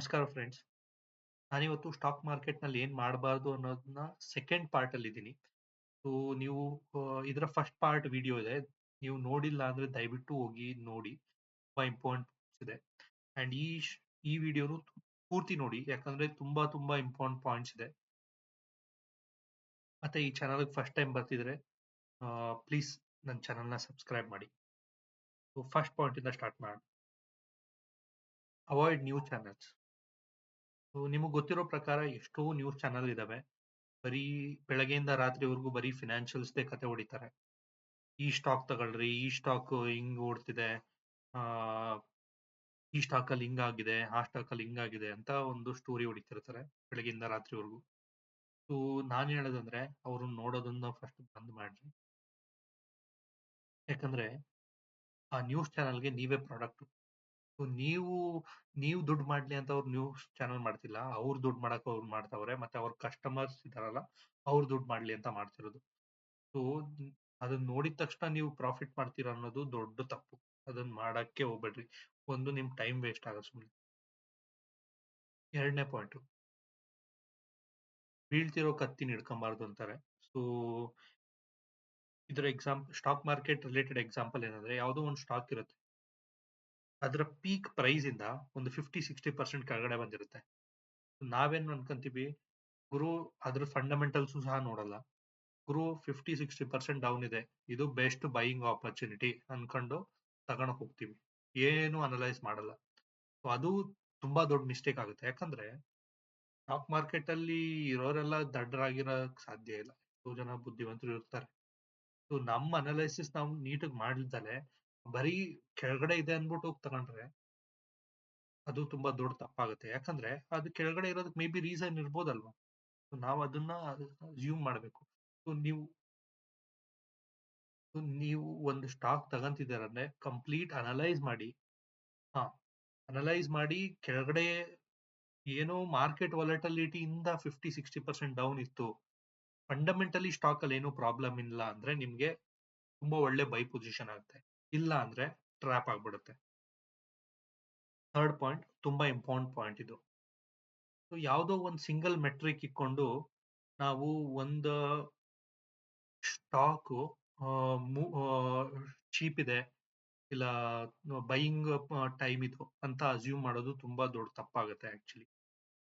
ನಮಸ್ಕಾರ ಫ್ರೆಂಡ್ಸ್ ನಾನಿವತ್ತು ಸ್ಟಾಕ್ ಮಾರ್ಕೆಟ್ನಲ್ಲಿ ಏನ್ ಮಾಡಬಾರ್ದು ಅನ್ನೋದನ್ನ ಸೆಕೆಂಡ್ ಪಾರ್ಟ್ ಅಲ್ಲಿ ಇದ್ದೀನಿ. ಸೊ ನೀವು ಇದರ ಫಸ್ಟ್ ಪಾರ್ಟ್ ವಿಡಿಯೋ ಇದೆ. ನೀವು ನೋಡಿಲ್ಲ ಅಂದ್ರೆ ದಯವಿಟ್ಟು ಹೋಗಿ ನೋಡಿ. ತುಂಬಾ ಇಂಪಾರ್ಟೆಂಟ್ ಇದೆ. ಅಂಡ್ ಈ ಈ ವಿಡಿಯೋನು ಪೂರ್ತಿ ನೋಡಿ. ಯಾಕಂದ್ರೆ ತುಂಬಾ ತುಂಬಾ ಇಂಪಾರ್ಟೆಂಟ್ ಪಾಯಿಂಟ್ಸ್ ಇದೆ. ಮತ್ತೆ ಈ ಚಾನಲ್ ಫಸ್ಟ್ ಟೈಮ್ ಬರ್ತಿದ್ರೆ ಪ್ಲೀಸ್ ನನ್ನ ಚಾನಲ್ನ ಸಬ್ಸ್ಕ್ರೈಬ್ ಮಾಡಿ. ಫಸ್ಟ್ ಪಾಯಿಂಟ್ ಇಂದ ಸ್ಟಾರ್ಟ್ ಮಾಡೋಣ ಅವಾಯ್ಡ್ ನ್ಯೂ ಚಾನಲ್ಸ್ ನಿಮಗೆ ಗೊತ್ತಿರೋ ಪ್ರಕಾರ ಎಷ್ಟೋ ನ್ಯೂಸ್ ಚಾನಲ್ ಇದಾವೆ. ಬರೀ ಬೆಳಗ್ಗೆಯಿಂದ ರಾತ್ರಿವರೆಗೂ ಬರೀ ಫಿನಾನ್ಷಿಯಲ್ಸ್ದೇ ಕತೆ ಹೊಡಿತಾರೆ. ಈ ಸ್ಟಾಕ್ ತಗೊಳ್ರಿ, ಈ ಸ್ಟಾಕ್ ಹಿಂಗ್ ಓಡ್ತಿದೆ ಈ ಸ್ಟಾಕ್ ಅಲ್ಲಿ ಹಿಂಗಾಗಿದೆ ಆ ಸ್ಟಾಕ್ ಅಲ್ಲಿ ಹಿಂಗಾಗಿದೆ ಅಂತ ಒಂದು ಸ್ಟೋರಿ ಹೊಡಿತಿರ್ತಾರೆ ಬೆಳಗ್ಗೆಯಿಂದ ರಾತ್ರಿವರೆಗೂ. ಸೊ, ನಾನು ಹೇಳೋದಂದ್ರೆ ಅವರು ನೋಡೋದನ್ನ ಫಸ್ಟ್ ಬಂದ್ ಮಾಡ್ರಿ. ಯಾಕಂದ್ರೆ ಆ ನ್ಯೂಸ್ ಚಾನಲ್ಗೆ ನೀವೇ ಪ್ರಾಡಕ್ಟ್ ನೀವು ನೀವು ದುಡ್ಡು ಮಾಡ್ಲಿ ಅಂತ ಅವ್ರು ನ್ಯೂಸ್ ಚಾನಲ್ ಮಾಡ್ತಿಲ್ಲ, ಅವ್ರು ದುಡ್ಡು ಮಾಡಕ್ ಅವ್ರು ಮಾಡ್ತಾವ್ರೆ, ಮತ್ತೆ ಅವ್ರ ಕಸ್ಟಮರ್ಸ್ ಇದಾರಲ್ಲ ಅವ್ರು ದುಡ್ಡು ಮಾಡ್ಲಿ ಅಂತ ಮಾಡ್ತಿರೋದು. ಸೊ ಅದನ್ನ ನೋಡಿದ ತಕ್ಷಣ ನೀವು ಪ್ರಾಫಿಟ್ ಮಾಡ್ತೀರಾ ಅನ್ನೋದು ದೊಡ್ಡ ತಪ್ಪು. ಅದನ್ನ ಮಾಡಕ್ಕೆ ಹೋಗ್ಬೇಡ್ರಿ. ಒಂದು ನಿಮ್ ಟೈಮ್ ವೇಸ್ಟ್ ಆಗ ಸುಮ್ಮನೆ ಎರಡನೇ ಪಾಯಿಂಟ್. ಬೀಳ್ತಿರೋ ಕತ್ತಿನ ಹಿಡ್ಕೊಂಬಾರ್ದು ಅಂತಾರೆ. ಸೊ, ಇದರ example stock market related example ಏನಂದ್ರೆ, ಯಾವುದೋ ಒಂದು ಸ್ಟಾಕ್ ಇರುತ್ತೆ. ಅದರ ಪೀಕ್ ಪ್ರೈಸ್ ಇಂದ ಒಂದು ಫಿಫ್ಟಿ ಸಿಕ್ಸ್ಟಿ ಪರ್ಸೆಂಟ್ ಕೆಳಗಡೆ ಬಂದಿರುತ್ತೆ. ನಾವೇನ್ ಅನ್ಕೊಂತೀವಿ? ಗುರು ಅದ್ರ ಫಂಡಮೆಂಟಲ್ಸ್ ಸಹ ನೋಡಲ್ಲ. ಗುರು ಫಿಫ್ಟಿ ಸಿಕ್ಸ್ಟಿ ಪರ್ಸೆಂಟ್ ಡೌನ್ ಇದೆ. ಇದು ಬೆಸ್ಟ್ ಬೈಯಿಂಗ್ ಆಪರ್ಚುನಿಟಿ ಅನ್ಕೊಂಡು ತಗೊಂಡಕ್ ಹೋಗ್ತೀವಿ. ಏನು ಅನಲೈಸ್ ಮಾಡಲ್ಲ. ಸೊ ಅದು ತುಂಬಾ ದೊಡ್ಡ ಮಿಸ್ಟೇಕ್ ಆಗುತ್ತೆ. ಯಾಕಂದ್ರೆ ಸ್ಟಾಕ್ ಮಾರ್ಕೆಟ್ ಅಲ್ಲಿ ಇರೋರೆಲ್ಲ ದಡ್ಡರಾಗಿರಕ್ ಸಾಧ್ಯ ಇಲ್ಲ. ಎಷ್ಟೋ ಜನ ಬುದ್ಧಿವಂತರು ಇರ್ತಾರೆ. ಸೊ ನಮ್ಮ ಅನಲೈಸಿಸ್ ನಾವು ನೀಟಾಗಿ ಮಾಡಿಲ್ದಲೆ ಬರೀ ಕೆಳಗಡೆ ಇದೆ ಅಂದ್ಬಿಟ್ಟು ಹೋಗಿ ತಗೊಂಡ್ರೆ ಅದು ತುಂಬಾ ದೊಡ್ಡ ತಪ್ಪಾಗುತ್ತೆ. ಯಾಕಂದ್ರೆ ಅದು ಕೆಳಗಡೆ ಇರೋದಕ್ಕೆ ಮೇ ಬಿ ರೀಸನ್ ಇರ್ಬೋದಲ್ವಾ? ನಾವು ಅದನ್ನ ಅಸ್ಯೂಮ್ ಮಾಡಬೇಕು. ಸೊ ನೀವು ನೀವು ಒಂದು ಸ್ಟಾಕ್ ತಗಂತಿದ್ದಾರೆ ಕಂಪ್ಲೀಟ್ ಅನಲೈಸ್ ಮಾಡಿ, ಹಾ ಅನಲೈಸ್ ಮಾಡಿ ಕೆಳಗಡೆ ಏನೋ ಮಾರ್ಕೆಟ್ ವಾಲಟಲಿಟಿಯಿಂದ ಇಂದ ಫಿಫ್ಟಿ ಸಿಕ್ಸ್ಟಿ ಪರ್ಸೆಂಟ್ ಡೌನ್ ಇತ್ತು. ಫಂಡಮೆಂಟಲಿ ಸ್ಟಾಕ್ ಅಲ್ಲಿ ಏನೂ ಪ್ರಾಬ್ಲಮ್ ಇಲ್ಲ ಅಂದ್ರೆ ನಿಮ್ಗೆ ತುಂಬಾ ಒಳ್ಳೆ ಬೈ ಪೊಸಿಷನ್ ಆಗುತ್ತೆ. ಇಲ್ಲ ಅಂದ್ರೆ ಟ್ರ್ಯಾಪ್ ಆಗ್ಬಿಡುತ್ತೆ. ಥರ್ಡ್ ಪಾಯಿಂಟ್ ತುಂಬಾ ಇಂಪಾರ್ಟೆಂಟ್ ಪಾಯಿಂಟ್ ಇದು. ಸೊ ಯಾವುದೋ ಒಂದು ಸಿಂಗಲ್ ಮೆಟ್ರಿಕ್ ಇಕ್ಕೊಂಡು ನಾವು ಒಂದು ಸ್ಟಾಕ್ ಚೀಪ್ ಇದೆ, ಇಲ್ಲ ಬೈಯಿಂಗ್ ಟೈಮ್ ಇದು ಅಂತ ಅಸ್ಯೂಮ್ ಮಾಡೋದು ತುಂಬಾ ದೊಡ್ಡ ತಪ್ಪಾಗುತ್ತೆ ಆಕ್ಚುಲಿ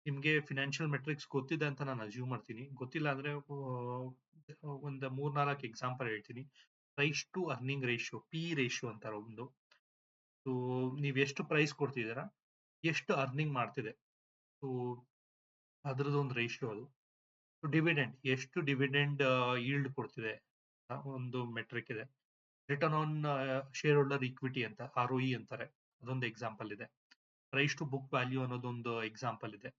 ನಿಮ್ಗೆ ಫಿನಾನ್ಷಿಯಲ್ ಮೆಟ್ರಿಕ್ಸ್ ಗೊತ್ತಿದೆ ಅಂತ ನಾನು ಅಸ್ಯೂಮ್ ಮಾಡ್ತೀನಿ. ಗೊತ್ತಿಲ್ಲ ಅಂದ್ರೆ ಒಂದು ಮೂರ್ನಾಲ್ಕು ಎಕ್ಸಾಂಪಲ್ ಹೇಳ್ತೀನಿ. Price to earning ratio P ratio ಅಂತಾರೆ ಒಂದು. ಸೊ ನೀವು ಎಷ್ಟು ಪ್ರೈಸ್ ಕೊಡ್ತಿದ್ದೀರಾ, ಎಷ್ಟು ಅರ್ನಿಂಗ್ ಮಾಡ್ತಿದೆ. ಸೊ ಅದ್ರದ್ದು ಒಂದು ರೇಷಿಯೋ ಅದು. ಡಿವಿಡೆಂಡ್ ಎಷ್ಟು ಡಿವಿಡೆಂಡ್ ಈಲ್ಡ್ ಕೊಡ್ತಿದೆ ಒಂದು ಮೆಟ್ರಿಕ್ ಇದೆ. Return on shareholder equity ಅಂತ ಆರ್ ಇ ಅಂತಾರೆ. ಅದೊಂದು ಎಕ್ಸಾಂಪಲ್ ಇದೆ. ಪ್ರೈಸ್ ಟು ಬುಕ್ ವ್ಯಾಲ್ಯೂ ಅನ್ನೋದೊಂದು ಎಕ್ಸಾಂಪಲ್ ಇದೆ.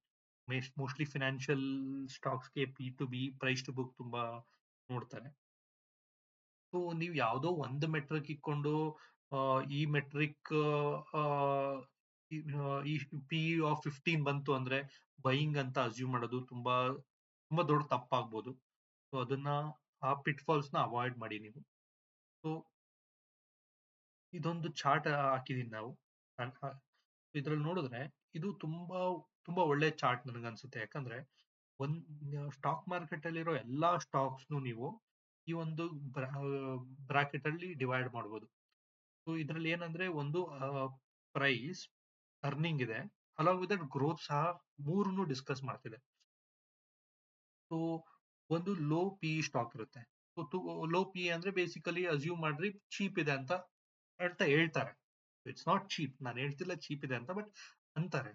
Mostly financial ಸ್ಟಾಕ್ಸ್ಗೆ P to B price to book ತುಂಬಾ ನೋಡ್ತಾರೆ. ಸೊ ನೀವು ಯಾವುದೋ ಒಂದು ಮೆಟ್ರಿಕ್ ಇಕ್ಕೊಂಡು ಈ ಮೆಟ್ರಿಕ್ ಈ ಪಿ ಆಫ್ ಫಿಫ್ಟೀನ್ ಬಂತು ಅಂದ್ರೆ ಬೈಯಿಂಗ್ ಅಂತ ಅಸ್ಯೂಮ್ ಮಾಡೋದು ತುಂಬಾ ತುಂಬಾ ದೊಡ್ಡ ತಪ್ಪಾಗ್ಬೋದು. ಸೊ ಅದನ್ನ ಆ ಪಿಟ್ ಫಾಲ್ಸ್ನ ಅವಾಯ್ಡ್ ಮಾಡಿ ನೀವು. ಸೊ ಇದೊಂದು ಚಾರ್ಟ್ ಹಾಕಿದೀನಿ ನಾವು. ಇದ್ರಲ್ಲಿ ನೋಡಿದ್ರೆ ಇದು ತುಂಬಾ ತುಂಬಾ ಒಳ್ಳೆ ಚಾರ್ಟ್ ನನಗನ್ಸುತ್ತೆ. ಯಾಕಂದ್ರೆ ಒಂದ್, ಸ್ಟಾಕ್ ಮಾರ್ಕೆಟ್ ಅಲ್ಲಿರೋ ಎಲ್ಲಾ ಸ್ಟಾಕ್ಸ್ ನೀವು ಈ ಒಂದು ಬ್ರಾಕೆಟ್ ಅಲ್ಲಿ ಡಿವೈಡ್ ಮಾಡಬಹುದು ಸೊ ಇದ್ರಲ್ಲಿ ಏನಂದ್ರೆ ಒಂದು ಪ್ರೈಸ್ ಅರ್ನಿಂಗ್ ಇದೆ. ಅಲಾಂಗ್ ವಿತ್ ಗ್ರೋತ್ ಸಹ ಮೂರನ್ನು ಡಿಸ್ಕಸ್ ಮಾಡ್ತಿದೆ. ಸೊ ಒಂದು ಲೋ ಪಿ ಸ್ಟಾಕ್ ಇರುತ್ತೆ. ಲೋ ಪಿ ಅಂದ್ರೆ ಬೇಸಿಕಲಿ ಅಸ್ಯೂಮ್ ಮಾಡ್ರಿ ಚೀಪ್ ಇದೆ ಅಂತ ಅಂತ ಹೇಳ್ತಾರೆ. ಇಟ್ಸ್ ನಾಟ್ ಚೀಪ್ ನಾನು ಹೇಳ್ತಿಲ್ಲ ಚೀಪ್ ಇದೆ ಅಂತ ಬಟ್ ಅಂತಾರೆ.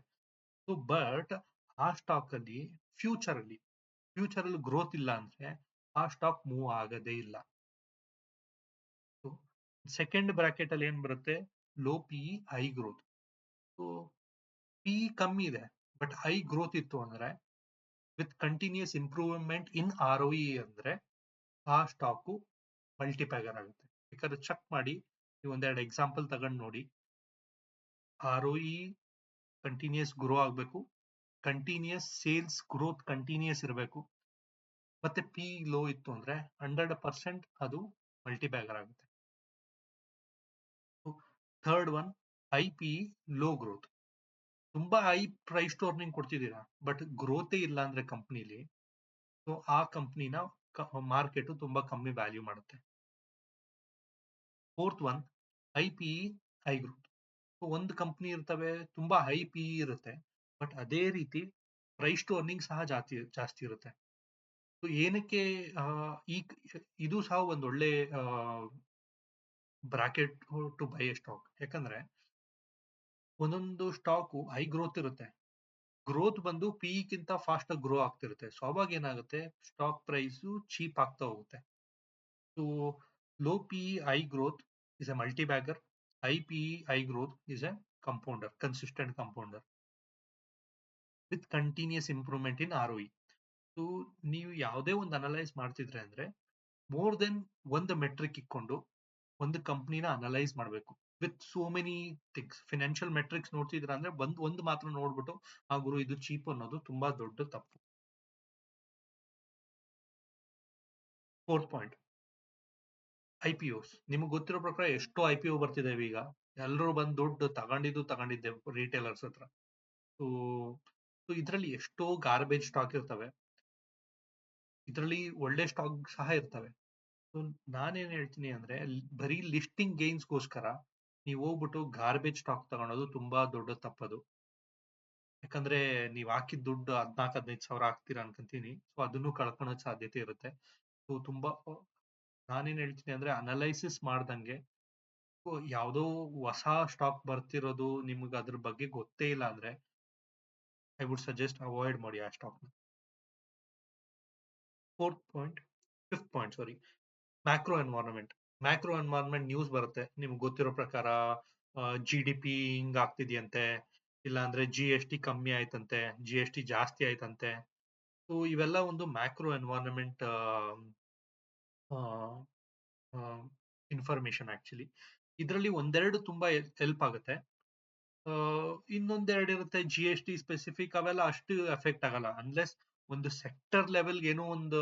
ಸೊ ಬಟ್ ಆ ಸ್ಟಾಕ್ ಅಲ್ಲಿ ಫ್ಯೂಚರ್ ಅಲ್ಲಿ ಫ್ಯೂಚರ್ ಅಲ್ಲಿ ಗ್ರೋತ್ ಇಲ್ಲ ಅಂದ್ರೆ ಆ ಸ್ಟಾಕ್ ಮೂವ್ ಆಗದೇ ಇಲ್ಲ. ಸೆಕೆಂಡ್ ಬ್ರಾಕೆಟ್ ಅಲ್ಲಿ ಏನ್ ಬರುತ್ತೆ? Low P high growth P ಕಮ್ಮಿ ಇದೆ ಬಟ್ ಹೈ ಗ್ರೋತ್ ಇತ್ತು ಅಂದ್ರೆ with continuous improvement in R E ಅಂದ್ರೆ, ಆ ಸ್ಟಾಕು ಮಲ್ಟಿಪ್ಯಾಗರ್ ಆಗುತ್ತೆ. ಬೇಕಾದ್ರೆ ಚೆಕ್ ಮಾಡಿ, ನೀವು ಒಂದೆರಡು ಎಕ್ಸಾಂಪಲ್ ತಗೊಂಡು ನೋಡಿ. ಆರ್ ಇ ಕಂಟಿನ್ಯೂಸ್ ಗ್ರೋ ಆಗಬೇಕು ಕಂಟಿನ್ಯೂಸ್ ಸೇಲ್ಸ್ ಗ್ರೋತ್ ಕಂಟಿನ್ಯೂಸ್ ಇರಬೇಕು. ಮತ್ತೆ ಪಿ ಲೋ ಇತ್ತು ಅಂದ್ರೆ ಹಂಡ್ರೆಡ್ ಪರ್ಸೆಂಟ್ ಅದು ಮಲ್ಟಿಬ್ಯಾಗರ್ ಆಗುತ್ತೆ. Third one I P low growth ತುಂಬಾ ಹೈ ಪ್ರೈಸ್ ಟು ಅರ್ನಿಂಗ್ ಕೊಡ್ತಿದ್ದೀರಾ ಬಟ್ ಗ್ರೋತೇ ಇಲ್ಲ ಅಂದ್ರೆ ಕಂಪ್ನಿಲಿ ಸೊ ಆ ಕಂಪ್ನಿನ ಮಾರ್ಕೆಟ್ ತುಂಬಾ ಕಮ್ಮಿ ವ್ಯಾಲ್ಯೂ ಮಾಡುತ್ತೆ. Fourth one I P high growth ಒಂದು ಕಂಪ್ನಿ ಇರ್ತವೆ, ತುಂಬಾ ಹೈ ಪಿ ಇರುತ್ತೆ ಬಟ್ ಅದೇ ರೀತಿ ಪ್ರೈಸ್ ಟು ಅರ್ನಿಂಗ್ ಸಹ ಜಾಸ್ತಿ ಜಾಸ್ತಿ ಇರುತ್ತೆ. ಏನಕ್ಕೆ ಈ ಇದು ಸಹ ಒಂದು ಒಳ್ಳೆ bracket to buy a stock. ಯಾಕಂದ್ರೆ, ಒಂದೊಂದು ಸ್ಟಾಕ್ ಹೈ ಗ್ರೋತ್ ಇರುತ್ತೆ. ಗ್ರೋತ್ ಬಂದು ಪಿ ಗಿಂತ ಫಾಸ್ಟ್ ಗ್ರೋ ಆಗ್ತಿರುತ್ತೆ. ಸೊ ಅವಾಗ ಏನಾಗುತ್ತೆ? ಸ್ಟಾಕ್ ಪ್ರೈಸ್ ಚೀಪ್ ಆಗ್ತಾ ಹೋಗುತ್ತೆ. So, low P high growth is a multibagger high P high growth is a compounder, consistent compounder. With continuous improvement in R so ನೀವು ಯಾವುದೇ ಒಂದು ಅನಲೈಸ್ ಮಾಡ್ತಿದ್ರೆ ಅಂದ್ರೆ ಮೋರ್ ದೆನ್ ಒಂದು ಮೆಟ್ರಿಕ್ ಇಕ್ಕೊಂಡು ಒಂದು ಕಂಪ್ನಿನ ಅನಲೈಸ್ ಮಾಡಬೇಕು. With so many things financial metrics ನೋಡ್ತಿದ್ರ ಅಂದ್ರೆ ಒಂದ್ ಒಂದು ಮಾತ್ರ ನೋಡ್ಬಿಟ್ಟು, ಆ ಗುರು ಇದು ಚೀಪ್ ಅನ್ನೋದು ತುಂಬಾ ದೊಡ್ಡ ತಪ್ಪು. ಫೋರ್ತ್ ಪಾಯಿಂಟ್ ಐ ಪಿ ಓಸ್ ನಿಮ್ಗೆ ಗೊತ್ತಿರೋ ಪ್ರಕಾರ ಎಷ್ಟೋ ಐ ಪಿ ಒ ಬರ್ತಿದ್ದೇವೆ ಈಗ. ಎಲ್ಲರೂ ಬಂದು ದುಡ್ಡು ತಗೊಂಡಿದ್ದು ತಗೊಂಡಿದ್ದೆ ರಿಟೇಲರ್ಸ್ ಹತ್ರ. ಸೊ ಇದರಲ್ಲಿ ಎಷ್ಟೋ ಗಾರ್ಬೇಜ್ ಸ್ಟಾಕ್ ಇರ್ತವೆ. ಇದರಲ್ಲಿ ಒಳ್ಳೆ ಸ್ಟಾಕ್ ಸಹ ಇರ್ತವೆ. ಸೊ ನಾನೇನ್ ಹೇಳ್ತೀನಿ ಅಂದ್ರೆ ಬರೀ ಲಿಸ್ಟಿಂಗ್ ಗೇನ್ಸ್ಗೋಸ್ಕರ ನೀವು ಹೋಗ್ಬಿಟ್ಟು ಗಾರ್ಬೇಜ್ ಸ್ಟಾಕ್ ತಗೊಳೋದು ತುಂಬಾ ದೊಡ್ಡ ತಪ್ಪದು. ಯಾಕಂದ್ರೆ, ನೀವ್ ಹಾಕಿದ ದುಡ್ಡು ಹದ್ನಾಲ್ಕು, ಹದಿನೈದು ಸಾವಿರ ಹಾಕ್ತೀರಾ ಅನ್ಕೊಂತೀನಿ. ಸೊ ಅದನ್ನು ಕಳ್ಕೊಳೋ ಸಾಧ್ಯತೆ ಇರುತ್ತೆ. ಸೊ ತುಂಬಾ ನಾನೇನ್ ಹೇಳ್ತೀನಿ ಅಂದ್ರೆ ಅನಲೈಸಿಸ್ ಮಾಡ್ದಂಗೆ ಯಾವ್ದೋ ಹೊಸ ಸ್ಟಾಕ್ ಬರ್ತಿರೋದು ನಿಮ್ಗೆ ಅದ್ರ ಬಗ್ಗೆ ಗೊತ್ತೇ ಇಲ್ಲ ಅಂದ್ರೆ ಐ ವುಡ್ ಸಜೆಸ್ಟ್ ಅವಾಯ್ಡ್ ಮಾಡಿ ಆ stock fourth point fifth point sorry macro environment macro environment news ಬರುತ್ತೆ. ನಿಮ್ಗೆ ಗೊತ್ತಿರೋ ಪ್ರಕಾರ ಜಿ ಡಿ ಪಿ ಹಿಂಗ್ ಆಗ್ತಿದೆಯಂತೆ ಇಲ್ಲ ಅಂದ್ರೆ ಜಿ ಎಸ್ ಟಿ ಕಮ್ಮಿ ಆಯ್ತಂತೆ ಜಿ ಎಸ್ ಟಿ ಜಾಸ್ತಿ ಆಯ್ತಂತೆ. ಸೊ ಇವೆಲ್ಲ ಒಂದು ಮ್ಯಾಕ್ರೋ ಎನ್ವೈರನ್ಮೆಂಟ್ ಇನ್ಫಾರ್ಮೇಶನ್ ಆಕ್ಚುಲಿ ಇದರಲ್ಲಿ ಒಂದೆರಡು ತುಂಬಾ ಹೆಲ್ಪ್ ಆಗುತ್ತೆ. ಇನ್ನೊಂದೆರಡು ಇರುತ್ತೆ ಜಿ ಎಸ್ ಟಿ ಸ್ಪೆಸಿಫಿಕ್ ಅವೆಲ್ಲ ಅಷ್ಟು ಎಫೆಕ್ಟ್ ಆಗಲ್ಲ. ಅನ್ಲೆಸ್ ಒಂದು ಸೆಕ್ಟರ್ ಲೆವೆಲ್ಗೆ ಏನೋ ಒಂದು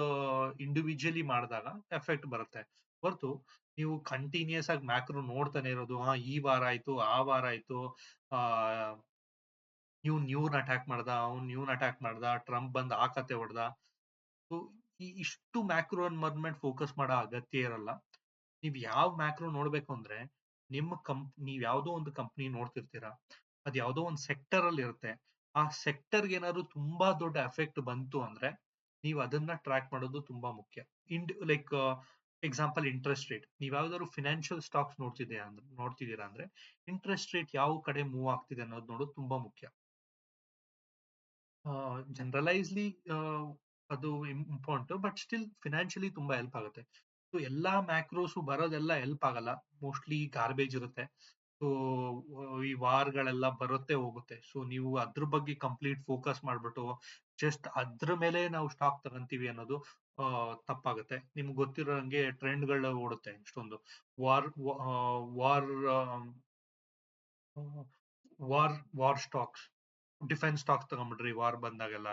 ಇಂಡಿವಿಜುವಲಿ ಮಾಡಿದಾಗ ಎಫೆಕ್ಟ್ ಬರುತ್ತೆ. ಹೊರತು ನೀವು ಕಂಟಿನ್ಯೂಸ್ ಆಗಿ ಮ್ಯಾಕ್ರೋ ನೋಡ್ತಾನೆ ಇರೋದು, ಹಾ, ಈ ವಾರ ಆಯ್ತು, ಆ ವಾರ ಆಯ್ತು, ಆ ನೀವು ನ್ಯೂನ್ ಅಟ್ಯಾಕ್ ಮಾಡ್ದ, ಅವ್ನ್ ನ್ಯೂನ್ ಅಟ್ಯಾಕ್ ಮಾಡ್ದ ಟ್ರಂಪ್ ಬಂದ್ ಆ ಕತೆ ಹೊಡ್ದ. ಇಷ್ಟು ಮ್ಯಾಕ್ರೋ ಎನ್ವರ್ಮೆಂಟ್ ಫೋಕಸ್ ಮಾಡೋ ಅಗತ್ಯ ಇರಲ್ಲ. ನೀವ್ ಯಾವ ಮ್ಯಾಕ್ರೋ ನೋಡ್ಬೇಕು ಅಂದ್ರೆ, ನಿಮ್ಮ ಕಂಪ್, ನೀವ್ ಯಾವ್ದೋ ಒಂದು ಕಂಪ್ನಿ ನೋಡ್ತಿರ್ತೀರಾ, ಅದ್ ಯಾವ್ದೋ ಒಂದು ಸೆಕ್ಟರ್ ಅಲ್ಲಿ ಇರುತ್ತೆ. ಆ ಸೆಕ್ಟರ್ ಏನಾದ್ರು ತುಂಬಾ ದೊಡ್ಡ ಎಫೆಕ್ಟ್ ಬಂತು ಅಂದ್ರೆ ನೀವು ಅದನ್ನ ಟ್ರ್ಯಾಕ್ ಮಾಡೋದು ತುಂಬಾ ಮುಖ್ಯ. And like example interest rate ನೀವ್ ಯಾವ್ದಾದ್ರು ಫಿನಾನ್ಷಿಯಲ್ ಸ್ಟಾಕ್ಸ್ ನೋಡ್ತಿದ್ದೀರಾ ಅಂದ್ರೆ ನೋಡ್ತಿದ್ದೀರಾ ಅಂದ್ರೆ ಇಂಟ್ರೆಸ್ಟ್ ರೇಟ್ ಯಾವ ಕಡೆ ಮೂವ್ ಆಗ್ತಿದೆ ಅನ್ನೋದು ನೋಡೋದು ತುಂಬಾ ಮುಖ್ಯ. ಜನರಲೈಸ್ಲಿ ಅದು ಇಂಪಾರ್ಟೆಂಟ್ ಬಟ್ ಸ್ಟಿಲ್ ಫಿನಾನ್ಷಿಯಲಿ ತುಂಬಾ ಹೆಲ್ಪ್ ಆಗುತ್ತೆ. ಸೊ ಎಲ್ಲಾ ಮ್ಯಾಕ್ರೋಸ್ ಬರೋದೆಲ್ಲ ಹೆಲ್ಪ್ ಆಗಲ್ಲ. ಮೋಸ್ಟ್ಲಿ ಗಾರ್ಬೇಜ್ ಇರುತ್ತೆ. ಸೊ ಈ ವಾರ್ಗಳೆಲ್ಲ ಬರುತ್ತೆ ಹೋಗುತ್ತೆ. ಸೊ ನೀವು ಅದ್ರ ಬಗ್ಗೆ ಕಂಪ್ಲೀಟ್ ಫೋಕಸ್ ಮಾಡ್ಬಿಟ್ಟು ಜಸ್ಟ್ ಅದ್ರ ಮೇಲೆ ನಾವು ಸ್ಟಾಕ್ ತಗೊಂತೀವಿ ಅನ್ನೋದು ತಪ್ಪಾಗುತ್ತೆ. ನಿಮ್ಗೆ ಗೊತ್ತಿರೋ ಹಂಗೆ ಟ್ರೆಂಡ್ಗಳು ಓಡುತ್ತೆ ಇಷ್ಟೊಂದು. War war war war stocks defence stocks ತಗೊಂಡ್ಬಿಡ್ರಿ war ಬಂದಾಗೆಲ್ಲ.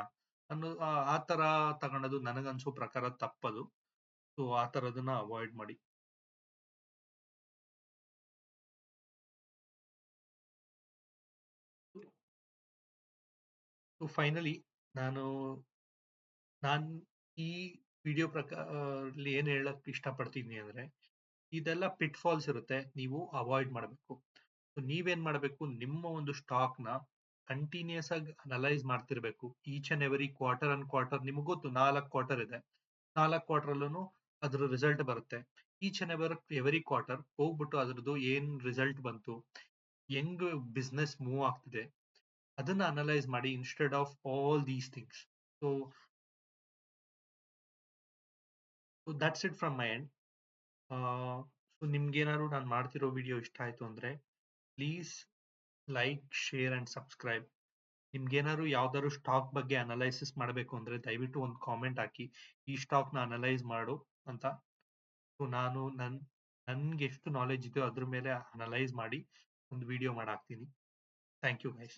ಅನ್ನೋ, ಆ ತರ ತಗೊಳೋದು ನನಗನ್ಸೋ ಪ್ರಕಾರ ತಪ್ಪದು. ಸೊ ಆ ತರದನ್ನ ಅವಾಯ್ಡ್ ಮಾಡಿ. ಸೊ ಫೈನಲಿ ನಾನು ನಾನು ಈ ವಿಡಿಯೋ ಪ್ರಕಾರ ಏನು ಹೇಳಕ್ ಇಷ್ಟಪಡ್ತೀನಿ ಅಂದ್ರೆ, ಇದೆಲ್ಲ ಪಿಟ್ ಫಾಲ್ಸ್ ಇರುತ್ತೆ. ನೀವು ಅವಾಯ್ಡ್ ಮಾಡಬೇಕು. ನೀವೇನ್ ಮಾಡಬೇಕು? ನಿಮ್ಮ ಒಂದು ಸ್ಟಾಕ್ನ ಕಂಟಿನ್ಯೂಸ್ ಆಗಿ ಅನಲೈಸ್ ಮಾಡ್ತಿರ್ಬೇಕು. Each and every quarter and quarter ನಿಮ್ಗೆ ಗೊತ್ತು, ನಾಲ್ಕು ಕ್ವಾರ್ಟರ್ ಇದೆ. ನಾಲ್ಕು ಕ್ವಾರ್ಟರ್ ಅಲ್ಲೂ ಅದ್ರ ರಿಸಲ್ಟ್ ಬರುತ್ತೆ. Each and ever every quarter ಹೋಗ್ಬಿಟ್ಟು ಅದ್ರದ್ದು ಏನ್ ರಿಸಲ್ಟ್ ಬಂತು? ಹೆಂಗ್ ಬಿಸ್ನೆಸ್ ಮೂವ್ ಆಗ್ತಿದೆ? ಅದನ್ನ ಅನಲೈಸ್ ಮಾಡಿ instead of all these things so that's it from my end so ನಿಮ್ಗೇನಾದ್ರು ನಾನು ಮಾಡ್ತಿರೋ ವಿಡಿಯೋ ಇಷ್ಟ ಆಯ್ತು ಅಂದ್ರೆ please like share and subscribe ನಿಮ್ಗೇನಾದ್ರು ಯಾವ್ದಾದ್ರು ಸ್ಟಾಕ್ ಬಗ್ಗೆ ಅನಲೈಸಿಸ್ ಮಾಡಬೇಕು ಅಂದ್ರೆ ದಯವಿಟ್ಟು ಒಂದು ಕಾಮೆಂಟ್ ಹಾಕಿ, ಈ ಸ್ಟಾಕ್ನ ಅನಲೈಸ್ ಮಾಡು ಅಂತ. ಸೊ ನಾನು ನನ್, ನನ್ಗೆ ಎಷ್ಟು ನಾಲೆಜ್ ಇದೆಯೋ ಅದ್ರ ಮೇಲೆ ಅನಲೈಸ್ ಮಾಡಿ ಒಂದು ವಿಡಿಯೋ ಮಾಡಾಕ್ತೀನಿ. Thank you guys